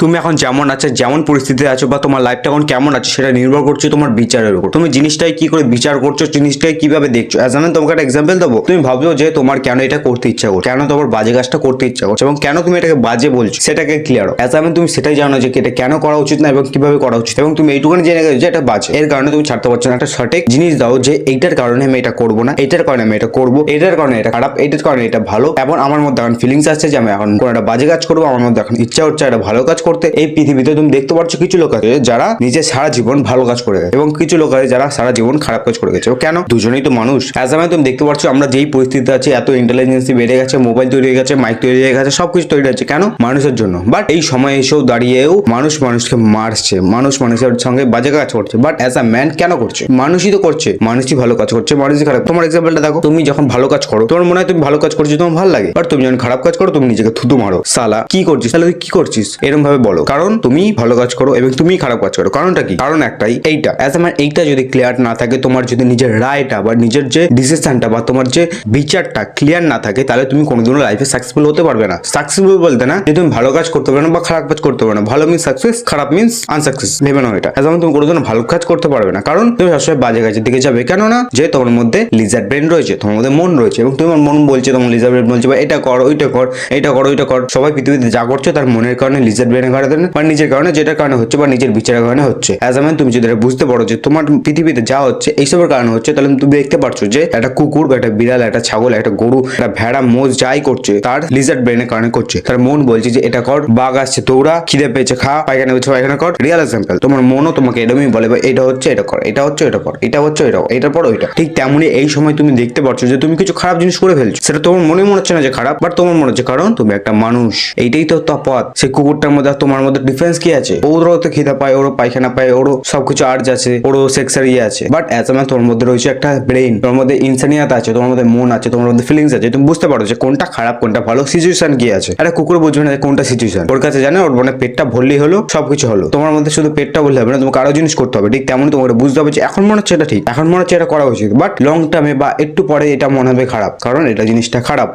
তুমি এখন যেমন আছে, যেমন পরিস্থিতিতে আছো বা তোমার লাইফটা এখন কেমন আছে সেটা নির্ভর করছে তোমার বিচারের উপর। তুমি জিনিসটাই কি করে বিচার করছ জিনিসটাই কীভাবে দেখছ? অ্যাজ আমি তোমাকে একটা এক্সাম্পল দেবো। তুমি ভাবছ যে তোমার কেন এটা করতে ইচ্ছা করছে? কেন তোমার বাজে কাজটা করতে ইচ্ছা করছে? এবং কেন তুমি এটাকে বাজে বলছো? সেটাকে ক্লিয়ার অ্যাজ আমি তুমি সেটাই জানো যে এটা কেন করা উচিত না এবং কীভাবে করা উচিত। এবং তুমি এইটুকুনি জেনে গেছো যে এটা বাজে। এর কারণে তুমি ছাড়তে পারছ না। একটা সঠিক জিনিস দাও যে এইটার কারণে আমি এটা করব না, এটার কারণে আমি এটা করব, এটার কারণে এটা খারাপ, এটার কারণে এটা ভালো। এবং আমার মধ্যে এখন ফিলিংস আসছে যে আমি এখন কোনো একটা বাজে কাজ করব, আমার মধ্যে এখন ইচ্ছা হচ্ছে একটা ভালো কাজ করতে এই পৃথিবীতে তুমি দেখতে পাচ্ছ কিছু লোক আছে যারা নিজে সারা জীবন ভালো কাজ করে গেছে এবং কিছু লোক আছে যারা সারা জীবন খারাপ কাজ করে গেছে। কেন? দুজনেই তো মানুষ। অ্যাজ আমি তুমি দেখতে পাচ্ছ আমরা যেই পরিস্থিতিতে আছি, এত ইন্টেলিজেন্সি বেড়ে গেছে মোবাইল তৈরি হয়ে গেছে মাইক তৈরি হয়ে গেছে, সবকিছু তৈরি হচ্ছে কেন? মানুষের জন্য। বাট এই সময় এসেও দাঁড়িয়েও মানুষ মানুষকে মারছে, মানুষ মানুষের সঙ্গে বাজে কাজ করছে। বাট অ্যাজ আ ম্যান কেন করছে? মানুষই তো করছে, মানুষই ভালো কাজ করছে, মানুষই খারাপ। তোমার এক্সাম্পলটা দেখো। তুমি যখন ভালো কাজ করো, তোমার মনে হয় তুমি ভালো কাজ করছ, তোমার ভালো লাগে। বাট তুমি যখন খারাপ কাজ করো, তুমি নিজেকে থুতু মারো। সালা, কি করছিস? তাহলে তুই কি করছিস? এরকম ভাবে বলো। কারণ তুমি ভালো কাজ করো এবং তুমি খারাপ কাজ করো। কারণটা কি? কারণ একটাই, এইটা। অ্যাজ আমার এইটা যদি ক্লিয়ার না থাকে, তোমার যদি নিজের রায়টা বা নিজের যে ডিসিশনটা বা তোমার যে বিচারটা ক্লিয়ার না থাকে, তাহলে তুমি কোনোদিনও লাইফে সাকসেসফুল হতে পারবে না। সাকসেসফুল বলতে না, যে তুমি ভালো কাজ করতে পারবে না বা খারাপ কাজ করতে পারবে না। ভালো মিন্স সাকসেস খারাপ মিন্স আনসাকসেস ভেবে না এটা। যেমন তুমি কোনোদিনও ভালো কাজ করতে পারবে না। কারণ তুমি সবসময় বাজে কাজের দিকে যাবে। কেননা যে তোমার মধ্যে লিজার ব্রেন রয়েছে, তোমার মধ্যে মন রয়েছে এবং তোমার মন বলছে, তোমার লিজার ব্রেন বলছে, বা এটা কর, ওইটা কর, এটা কর, ওইটা কর। সবাই পৃথিবীতে যা করছে তার মনের কারণে লিজার ব্রেনের কারণে বা নিজের কারণে যেটার কারণে হচ্ছে বা নিজের বিচারের কারণে হচ্ছে। অ্যাজ আ তুমি যদি বুঝতে পারো যে তোমার পৃথিবীতে যা হচ্ছে, এইসবের কারণে হচ্ছে, তাহলে তুমি দেখতে পারছ যে একটা কুকুর বা একটা বিড়াল, একটা ছাগল, একটা গরু, একটা ভেড়া মোজ যাই করছে, তার লিজার্ড ব্রেনের কারণে করছে। তার মন বলছে যে এটা কর, বাঘ আসছে দৌড়া খিদে পেয়েছে, খা, পায়খানা পেয়েছে পায়খানা কর। রিয়াল এক্সাম্পল তোমার মনও তোমাকে এরকমই বলে এটা হচ্ছে, এটা কর, এটা হচ্ছে, এটা কর, এটা হচ্ছে, এটা এটার পর ওইটা। ঠিক তেমনই এই সময় তুমি দেখতে পাচ্ছ যে তুমি কিছু খারাপ জিনিস করে ফেলছো। সেটা তোমার মনে মনে হচ্ছে না যে খারাপ বাট তোমার মনে হচ্ছে কারণ তুমি একটা মানুষ। এইটাই তো তফাৎ। সেই কুকুরটার মধ্যে তোমার মধ্যে ডিফারেন্স কি আছে? ওরও তো খিদা পায়, ওরও পায়খানা পায়, ওরও সবকিছু আর্জ আছে, ওরও সেক্সার ইয়ে আছে। বাট অ্যাজ আমার তোমার মধ্যে রয়েছে একটা ব্রেন তোমার মধ্যে ইনসানিয়াত আছে, তোমার মধ্যে মন আছে, তোমার মধ্যে ফিলিংস আছে। তুমি বুঝতে পারো যে কোনটা খারাপ, কোনটা ভালো সিচুয়েশন কি আছে। একটা কুকুর বুঝবে না কোনটা সিচুয়েশন ওর কাছে জানে, ওর মানে পেটটা ভরলেই হলো, সবকিছু হলো। তোমার মধ্যে শুধু পেটটা বললে হবে না, তোমাকে আরও জিনিস করতে হবে। ঠিক তেমনই তোমাকে বুঝতে হবে যে এখন মনে হচ্ছে এটা ঠিক, এখন মনে হচ্ছে এটা করা উচিত। বাট লং টার্মে বা একটু পরে এটা মনে হবে খারাপ, কারণ এটা জিনিসটা খারাপ।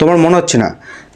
তোমার মনে হচ্ছে না।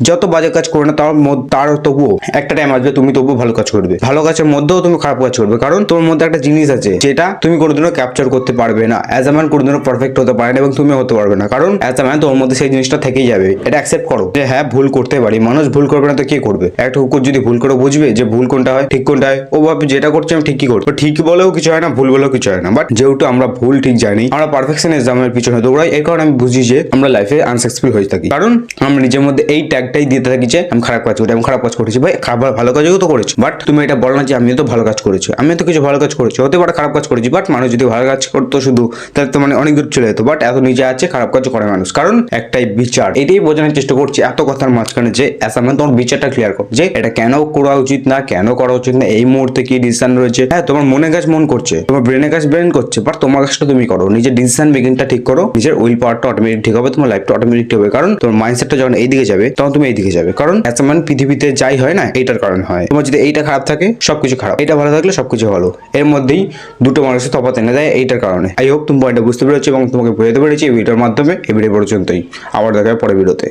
যত বাজে কাজ করবে না, তার মধ্যে তার তবুও একটা টাইম আসবে, তুমি তবুও ভালো কাজ করবে। ভালো কাজের মধ্যেও তুমি খারাপ কাজ করবে, কারণ তোমার মধ্যে একটা জিনিস আছে, যেটা তুমি কোনোদিনও ক্যাপচার করতে পারবে না। অ্যাজ আ ম্যান কোনোদিনও পারফেক্ট হতে পারে না এবং তুমি হতে পারবে না, কারণ অ্যাজ আ ম্যান তোমার মধ্যে সেই জিনিসটা থেকেই যাবে। এটা অ্যাকসেপ্ট করো যে হ্যাঁ ভুল করতে পারি। মানুষ ভুল করবে না তো কে করবে? একটা কুকুর যদি ভুল করে বুঝবে যে ভুল কোনটা হয়, ঠিক কোনটা হয়, ও ভাবে যেটা করছে আমি ঠিকই করব। ঠিক বলেও কিছু হয় না, ভুল বলেও কিছু হয় না। বাট যেহেতু আমরা ভুল ঠিক জানি, আমরা পারফেকশন এক্সামের পিছনে দৌড়াই, এর কারণে আমি বুঝি যে আমরা লাইফে আনসাকসেসফুল হয়ে থাকি। কারণ আমরা নিজের মধ্যে এই ট্যাগটাই দিতে থাকি যে আমি খারাপ কাজ করি আমি খারাপ কাজ করেছি, ভাই, খাবার ভালো কাজও তো করেছি বাট তুমি এটা বলো না যে আমিও তো ভালো কাজ করেছি, আমিও তো কিছু ভালো কাজ করেছি, হতে পারে খারাপ কাজ করেছি বাট মানুষ যদি ভালো কাজ করতো শুধু, তাহলে তো মানে অনেক দূর চলে যেত বাট এত নিজে আছে, খারাপ কাজ করে মানুষ, কারণ একটাই বিচার, এটাই বোঝানোর চেষ্টা করছি, এত কথার মাঝখানে যে অ্যাসামেন্ট তোমার বিচারটা ক্লিয়ার করো, যে এটা কেন করা উচিত না, কেন করা উচিত না, এই মুহূর্তে কি ডিসিশন রয়েছে হ্যাঁ তোমার মনের কাজ মন করছে, তোমার ব্রেনের কাজ ব্রেন করছে বাট তোমার কাজটা তুমি করো, নিজের ডিসিশন মেকিংটা ঠিক করো, নিজের উইল পাওয়ারটা অটোমেটিক ঠিক হবে, তোমার লাইফটা অটোমেটিক ঠিক হবে, কারণ তোমার মাইন্ডসেটটা যখন এইদিকে যাবে, তখন তুমি এইদিকে যাবে। কারণ এত মান পৃথিবীতে যাই হয় না এটার কারণ হয়। তোমার যদি এইটা খারাপ থাকে, সবকিছু খারাপ। এটা ভালো থাকলে সবকিছু ভালো। এর মধ্যেই দুটো মানুষের তফাত এনে দেয় এইটার কারণে। আই হোপ তুমি পয়েন্টটা বুঝতে পেরেছ এবং তোমাকে বোঝাতে পেরেছি এই ভিডিওর মাধ্যমে এই ভিডিও পর্যন্তই। আবার দেখা পরে ভিডিওতে